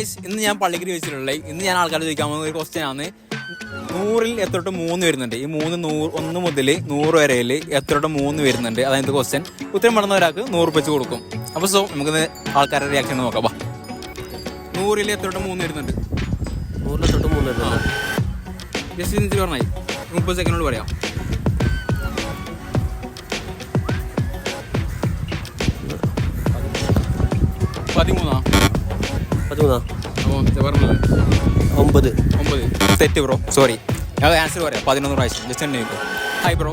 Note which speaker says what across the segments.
Speaker 1: Guys ഇന്ന് ഞാൻ പള്ളിക്കരി വെച്ചിട്ടുള്ള ഇന്ന് ഞാൻ ആൾക്കാർ ചോദിക്കാൻ പോകുന്ന ഒരു ക്വസ്റ്റ്യൻ ആണ്. നൂറിൽ എത്രട്ട് മൂന്ന് വരുന്നുണ്ട്? ഈ മൂന്ന് നൂറ് ഒന്ന് മുതൽ നൂറ് വരെയിൽ എത്രട്ട് മൂന്ന് വരുന്നുണ്ട്? അതായത് ക്വസ്റ്റ്യൻ ഉത്തരം പറഞ്ഞ ഒരാൾക്ക് നൂറ് വെച്ച് കൊടുക്കും. അപ്പോൾ സോ നമുക്കിന്ന് ആൾക്കാരുടെ റിയാക്ഷൻ നോക്കാം. വാ. നൂറിൽ എത്രട്ട് മൂന്ന് വരുന്നുണ്ട്?
Speaker 2: നൂറിൽ എത്രട്ട് മൂന്ന് വരുന്നുണ്ട്?
Speaker 1: ജസ്റ്റ് ഇതിന് പറഞ്ഞായി മുപ്പത് സെക്കൻഡോട് പറയാം. പതിമൂന്നാ?
Speaker 2: ഒമ്പത്.
Speaker 1: ഒമ്പത്. തെറ്റ് ബ്രോ സോറി ഞാൻ ആൻസർ പറയാം. പതിനൊന്ന് പ്രാവശ്യം. ജസ്റ്റ് തന്നെ ചോദിക്കും ഹായ് ബ്രോ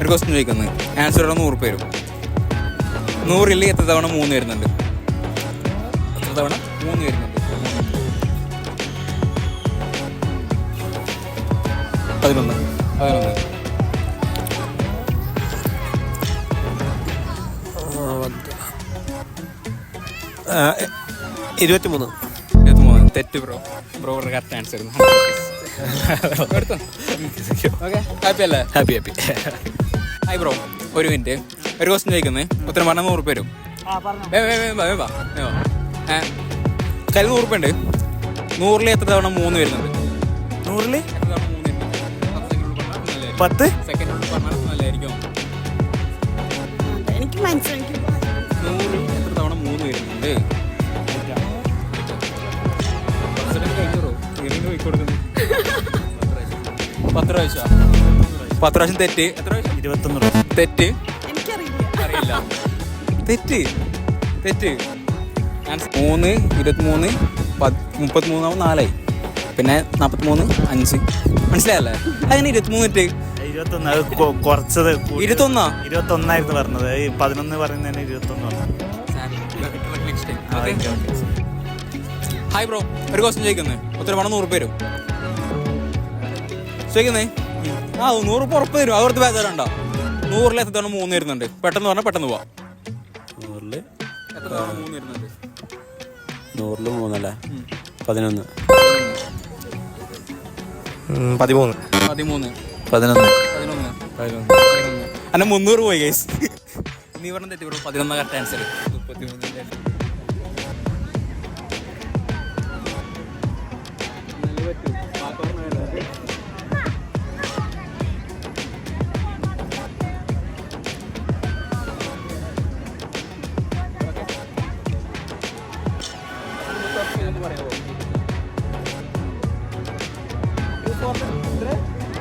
Speaker 1: ഒരു ക്വസ്റ്റ്യൻ ചോദിക്കുന്നത് ആൻസർ ഇവിടെ നൂറ് പേരും നൂറിൽ എത്ര തവണ മൂന്ന് വരുന്നുണ്ട്? എത്ര തവണ മൂന്ന് വരുന്നുണ്ട്. പതിനൊന്ന്. പതിനൊന്ന്.
Speaker 2: ഇരുപത്തി മൂന്ന്
Speaker 1: ഇരുപത്തിമൂന്ന്. തെറ്റ് bro bro correct answer okay happy അല്ലേ?
Speaker 2: ഹാപ്പി ഹാപ്പി
Speaker 1: ഹായ് ബ്രോ ഒരു മിനിറ്റ് ഒരു ക്വസ്റ്റ്യൻ ചോദിക്കുന്നേ. ഉത്തരം പറഞ്ഞാൽ നൂറ് പേരും കയ്യിൽ നൂറ് ഉണ്ട്. നൂറിൽ എത്ര തവണ മൂന്ന് വരുന്നത്?
Speaker 2: നൂറിൽ
Speaker 1: എത്ര തവണ മൂന്ന് വരുന്നുണ്ട്
Speaker 2: പത്ത്
Speaker 1: സെക്കൻഡ് പറഞ്ഞാൽ നല്ലതായിരിക്കും.
Speaker 3: എനിക്ക് മനസ്സിലാക്കി
Speaker 1: നൂറിൽ എത്ര തവണ മൂന്ന് വരുന്നുണ്ട് ഇറങ്ങി പോയി കൊടുക്കുന്നു. പത്ത് പ്രാവശ്യം. പത്ത് പ്രാവശ്യം തെറ്റ്? എത്ര പ്രാവശ്യം.
Speaker 2: ഇരുപത്തൊന്ന്
Speaker 1: തെറ്റ്?
Speaker 3: എനിക്കറിയില്ല.
Speaker 1: അറിയില്ല. തെറ്റ്? തെറ്റ്? മൂന്ന് ഇരുപത്തിമൂന്ന് മുപ്പത്തിമൂന്നാവും നാലായി. പിന്നെ നാൽപ്പത്തിമൂന്ന് അഞ്ച്. മനസ്സിലായല്ലേ? അങ്ങനെ ഇരുപത്തിമൂന്ന് തെറ്റ്?
Speaker 4: ഇരുപത്തൊന്ന് അത് കൊ- കുറച്ചത്
Speaker 1: ഇരുപത്തൊന്നാ?
Speaker 4: ഇരുപത്തൊന്നായിരുന്നു പറഞ്ഞത്. പതിനൊന്ന് പറയുന്നതിന് ഇരുപത്തൊന്ന് പറഞ്ഞു
Speaker 1: ഹായ് ബ്രോ ഒരു ക്വസ്റ്റ്യൻ ചോദിക്കുന്നത് ഒത്തിരി പണം നൂറ് പേരും ചോദിക്കുന്നേ? ആ നൂറ് ഉറപ്പ് തരും. അവിടുത്തെ ബേജാറുണ്ടോ നൂറിൽ എത്ര തവണ മൂന്ന് വരുന്നുണ്ട് പെട്ടെന്ന് പറഞ്ഞാൽ പെട്ടെന്ന് പോവാം.
Speaker 2: നൂറിൽ
Speaker 1: എത്ര തവണ മൂന്ന് വരുന്നുണ്ട്
Speaker 2: നൂറിൽ മൂന്നല്ലേ? പതിനൊന്ന്.
Speaker 5: പതിമൂന്ന്.
Speaker 1: പതിമൂന്ന്.
Speaker 2: പതിനൊന്ന്.
Speaker 1: പതിനൊന്ന്. പതിനൊന്ന്. അന്നെ മുന്നൂറ് പോയി ഗൈസ് നീ പറഞ്ഞ തെറ്റി ബ്രോ പതിനൊന്ന് correct answer മുപ്പത്തിമൂന്നിന്റെ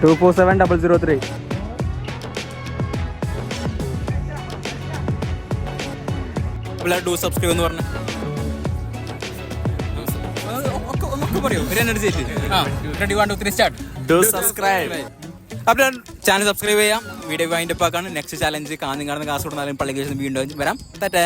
Speaker 5: two four seven double zero three
Speaker 1: do subscribe എന്ന് പറഞ്ഞു. ഒക്കെ പറയൂ. ഒരു എനർജി ആ ready one two three start
Speaker 2: do subscribe
Speaker 1: അപ്പോൾ ചാനൽ സബ്സ്ക്രൈബ് ചെയ്യാം. വീഡിയോ വൈൻഡപ്പ് ആക്കാണ് നെക്സ്റ്റ് ചാലഞ്ച് കാഞ്ഞങ്ങാട് കാസർഗോഡ് നാലും പള്ളിക്കേഷൻ വീണ്ടും വരാം. തെറ്റേ